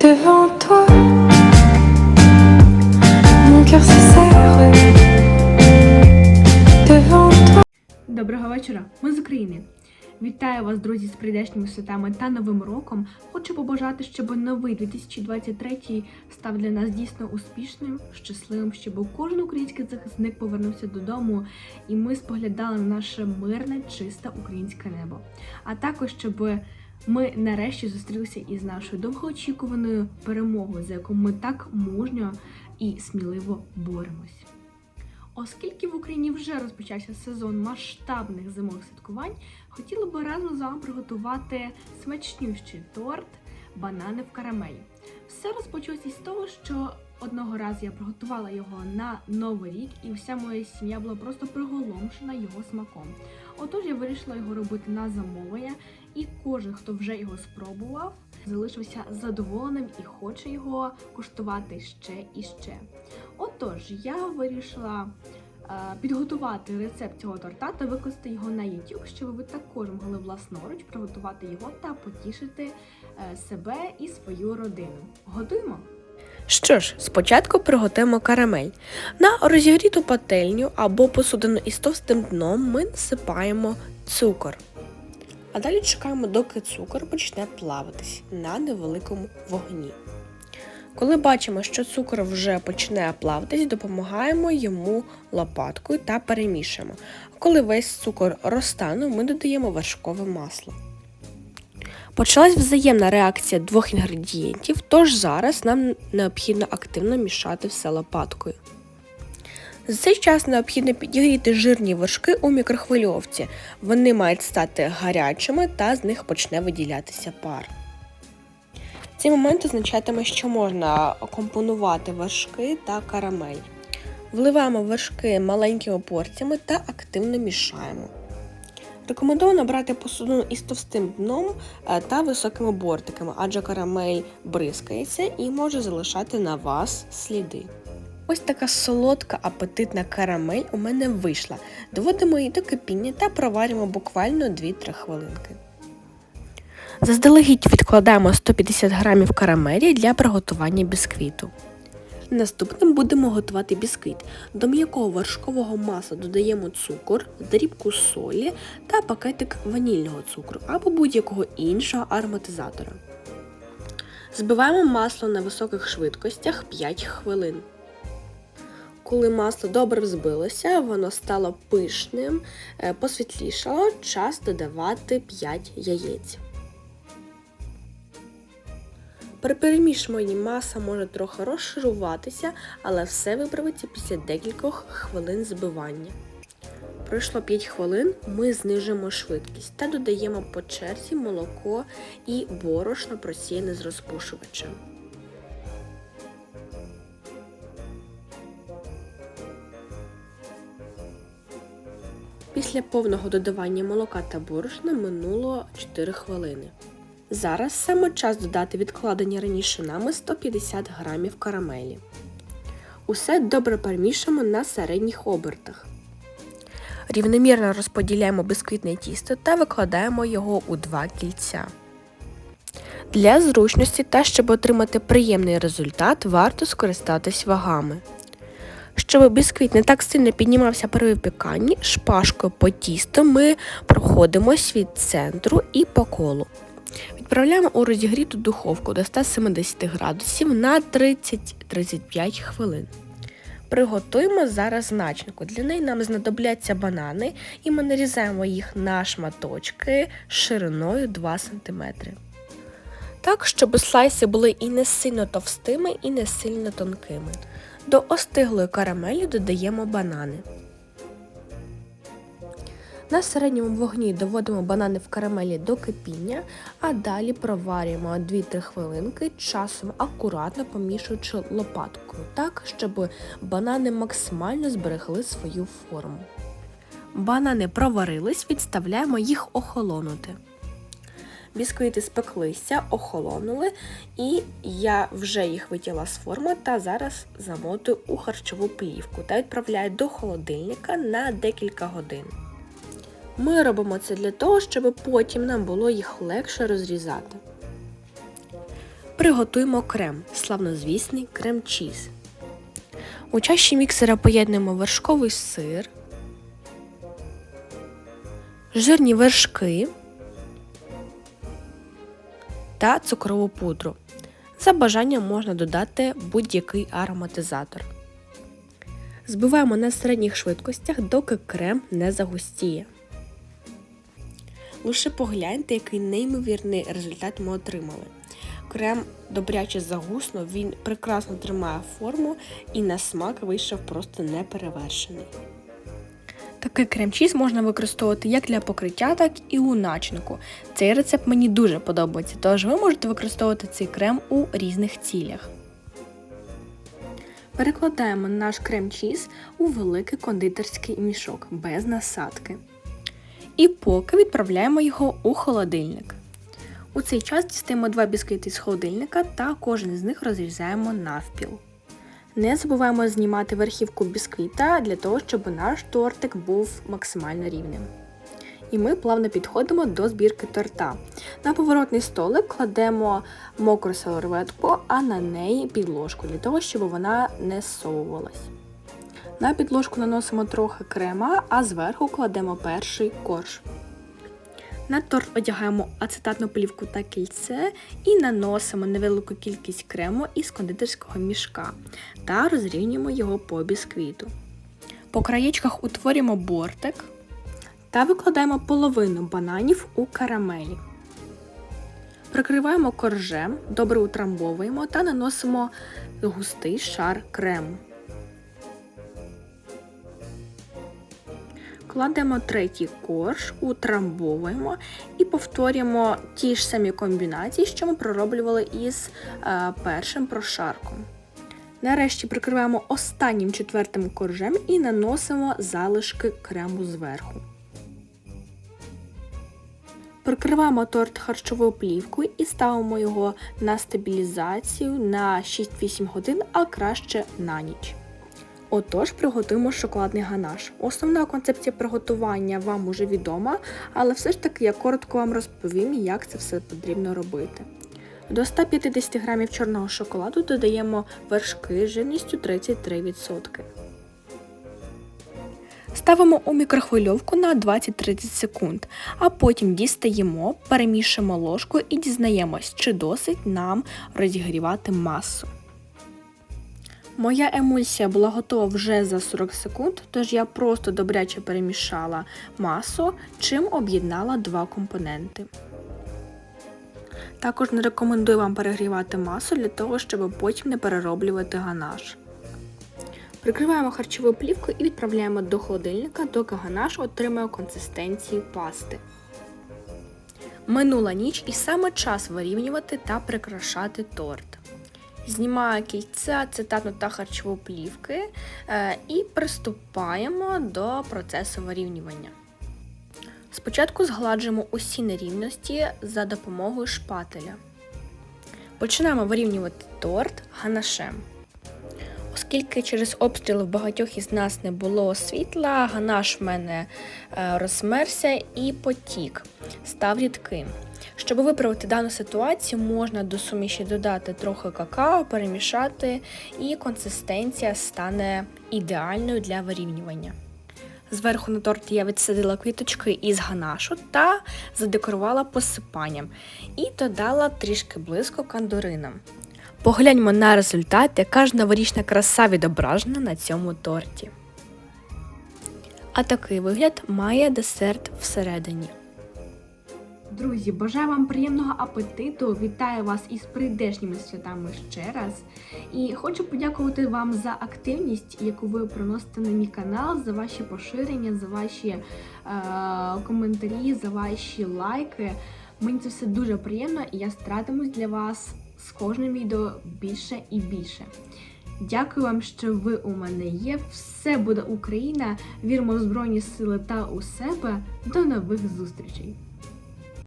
Devant toi, mon cœur se serre. Devant toi. Доброго вечора, ми з України. Вітаю вас, друзі, з прийдешніми святами та Новим роком. Хочу побажати, щоб новий 2023 став для нас дійсно успішним, щасливим, щоб кожен український захисник повернувся додому, і ми споглядали на наше мирне, чисте українське небо. А також щоб ми нарешті зустрілися із нашою довгоочікуваною перемогою, за яку ми так мужньо і сміливо боремось. Оскільки в Україні вже розпочався сезон масштабних зимових святкувань, хотіла би разом з вами приготувати смачнющий торт банани в карамелі. Все розпочалося із того, що одного разу я приготувала його на Новий рік, і вся моя сім'я була просто приголомшена його смаком. Отож я вирішила його робити на замовлення, і кожен, хто вже його спробував, залишився задоволеним і хоче його куштувати ще і ще. Отож, я вирішила е, підготувати рецепт цього торта та викласти його на YouTube, щоб ви також могли власноруч приготувати його та потішити е, себе і свою родину. Готуємо? Що ж, спочатку приготуємо карамель. На розігріту пательню або посудину із товстим дном ми насипаємо цукор. А далі чекаємо, доки цукор почне плаватись на невеликому вогні. Коли бачимо, що цукор вже почне плаватись, допомагаємо йому лопаткою та перемішуємо. Коли весь цукор розтане, ми додаємо вершкове масло. Почалась взаємна реакція двох інгредієнтів, тож зараз нам необхідно активно мішати все лопаткою. За цей час необхідно підігріти жирні вершки у мікрохвильовці. Вони мають стати гарячими та з них почне виділятися пар. Цей момент означатиме, що можна компонувати вершки та карамель. Вливаємо вершки маленькими порціями та активно мішаємо. Рекомендовано брати посудину із товстим дном е, та високими бортиками, адже карамель бризкається і може залишати на вас сліди. Ось така солодка апетитна карамель у мене вийшла. Доводимо її до кипіння та проваримо буквально 2-3 хвилинки. Заздалегідь відкладаємо 150 грамів карамелі для приготування бісквіту. Наступним будемо готувати бісквіт. До м'якого вершкового масла додаємо цукор, дрібку солі та пакетик ванільного цукру або будь-якого іншого ароматизатора. Збиваємо масло на високих швидкостях 5 хвилин. Коли масло добре взбилося, воно стало пишним, е, посвітлішало, час додавати 5 яєць. При перемішуванні маса може трохи розшаруватися, але все виправиться після декількох хвилин збивання. Пройшло 5 хвилин, ми знижуємо швидкість та додаємо по черзі молоко і борошно просіяне з розпушувачем. Після повного додавання молока та борошна минуло 4 хвилини. Зараз саме час додати відкладені раніше нами 150 грамів карамелі. Усе добре перемішуємо на середніх обертах. Рівномірно розподіляємо бисквітне тісто та викладаємо його у два кільця. Для зручності та щоб отримати приємний результат, варто скористатись вагами. Щоб бісквіт не так сильно піднімався при випіканні, шпажкою по тісту ми проходимось від центру і по колу. Відправляємо у розігріту духовку до 170 градусів на 30-35 хвилин. Приготуємо зараз начинку. Для неї нам знадобляться банани, і ми нарізаємо їх на шматочки шириною 2 см. Так, щоб слайси були і не сильно товстими, і не сильно тонкими. До остиглої карамелі додаємо банани. На середньому вогні доводимо банани в карамелі до кипіння, а далі проварюємо 2-3 хвилинки, часом акуратно помішуючи лопаткою, так, щоб банани максимально зберегли свою форму. Банани проварились, відставляємо їх охолонути. Бісквіти спеклися, охолонули, і я вже їх витягла з форми та зараз замотую у харчову плівку та відправляю до холодильника на декілька годин. Ми робимо це для того, щоб потім нам було їх легше розрізати. приготуємо крем, славнозвісний крем-чіз. У чаші міксера поєднуємо вершковий сир, жирні вершки та цукрову пудру. За бажанням можна додати будь-який ароматизатор. Збиваємо на середніх швидкостях, доки крем не загустіє. Лише погляньте, який неймовірний результат ми отримали. Крем добряче загуснув, він прекрасно тримає форму і на смак вийшов просто неперевершений. Такий крем-чіз можна використовувати як для покриття, так і у начинку. Цей рецепт мені дуже подобається, тож ви можете використовувати цей крем у різних цілях. Перекладаємо наш крем-чіз у великий кондитерський мішок без насадки. І поки відправляємо його у холодильник. У цей час дістаємо два бісквіти з холодильника та кожен з них розрізаємо навпіл. Не забуваємо знімати верхівку бісквіта для того, щоб наш тортик був максимально рівним. І ми плавно підходимо до збірки торта. На поворотний столик кладемо мокру серветку, а на неї підложку, для того, щоб вона не зсовувалась. На підложку наносимо трохи крема, а зверху кладемо перший корж. На торт одягаємо ацетатну плівку та кільце і наносимо невелику кількість крему із кондитерського мішка та розрівнюємо його по бісквіту. По краєчках утворюємо бортик та викладаємо половину бананів у карамелі. Прикриваємо коржем, добре утрамбовуємо та наносимо густий шар крему. Кладемо третій корж, утрамбовуємо і повторюємо ті ж самі комбінації, що ми пророблювали із е, першим прошарком. Нарешті прикриваємо останнім четвертим коржем і наносимо залишки крему зверху. Прикриваємо торт харчовою плівкою і ставимо його на стабілізацію на 6-8 годин, а краще на ніч. Отож, приготуємо шоколадний ганаш. Основна концепція приготування вам уже відома, але все ж таки я коротко вам розповім, як це все потрібно робити. До 150 г чорного шоколаду додаємо вершки з жирністю 33%. Ставимо у мікрохвильовку на 20-30 секунд, а потім дістаємо, перемішуємо ложкою і дізнаємось, чи досить нам розігрівати масу. Моя емульсія була готова вже за 40 секунд, тож я просто добряче перемішала масу, чим об'єднала два компоненти. Також не рекомендую вам перегрівати масу для того, щоб потім не перероблювати ганаш. Прикриваємо харчовою плівкою і відправляємо до холодильника, доки ганаш отримає консистенцію пасти. Минула ніч і саме час вирівнювати та прикрашати торт. Знімаю кільце, ацетатну та харчову плівки е, і приступаємо до процесу вирівнювання. Спочатку згладжуємо усі нерівності за допомогою шпателя. Починаємо вирівнювати торт ганашем. Оскільки через обстріли в багатьох із нас не було світла, ганаш в мене е, розмерся і потік, став рідким. Щоб виправити дану ситуацію, можна до суміші додати трохи какао, перемішати, і консистенція стане ідеальною для вирівнювання. Зверху на торт я відсадила квіточки із ганашу та задекорувала посипанням і додала трішки близько кандурином. Погляньмо на результат, яка ж новорічна краса відображена на цьому торті. А такий вигляд має десерт всередині. Друзі, бажаю вам приємного апетиту! Вітаю вас із прийдешніми святами ще раз. І хочу подякувати вам за активність, яку ви приносите на мій канал, за ваші поширення, за ваші е- коментарі, за ваші лайки. Мені це все дуже приємно і я старатимусь для вас з кожним відео більше і більше. Дякую вам, що ви у мене є. Все буде Україна! Віримо в Збройні Сили та у себе. До нових зустрічей!